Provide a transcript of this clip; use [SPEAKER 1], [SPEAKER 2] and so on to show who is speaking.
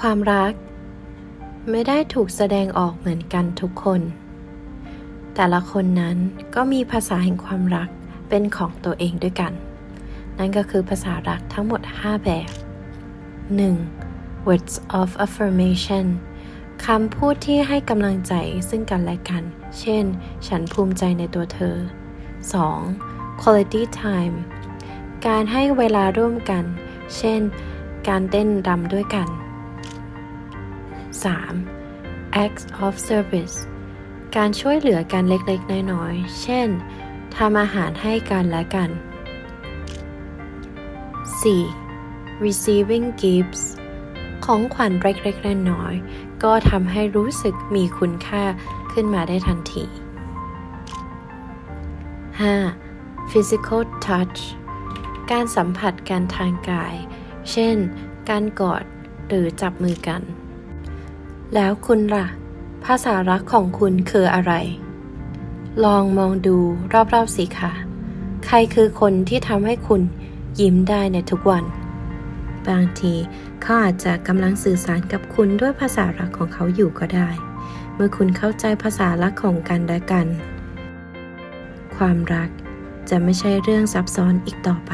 [SPEAKER 1] ความรัก ไม่ได้ถูกแสดงออกเหมือนกันทุกคน แต่ละคนนั้นก็มีภาษาแห่งความรักเป็นของตัวเองด้วยกัน นั่นก็คือภาษารักทั้งหมด 5 แบบ 1. words of affirmation คำพูดที่ให้กำลังใจซึ่งกันและกัน เช่น ฉันภูมิใจในตัวเธอ 2. quality time การให้เวลาร่วมกัน เช่น การเต้นรำด้วยกัน 3. acts of service การช่วยเหลือกันเล็กๆ น้อยๆ เช่น ทำอาหารให้กันและกัน 4. receiving gifts ของขวัญเล็กๆ น้อยๆ ก็ทำให้รู้สึกมีคุณค่าขึ้นมาได้ทันที 5. physical touch การสัมผัสกันทางกาย เช่น การกอดหรือจับมือกัน แล้วคุณล่ะ ภาษารักของคุณคืออะไร ลองมองดูรอบๆสิคะใครคือคนที่ทำให้คุณยิ้มได้ในทุกวัน บางทีเขาอาจจะกำลังสื่อสารกับคุณด้วยภาษารักของเขาอยู่ก็ได้ เมื่อคุณเข้าใจภาษารักของกันและกัน ความรักจะไม่ใช่เรื่องซับซ้อนอีกต่อไป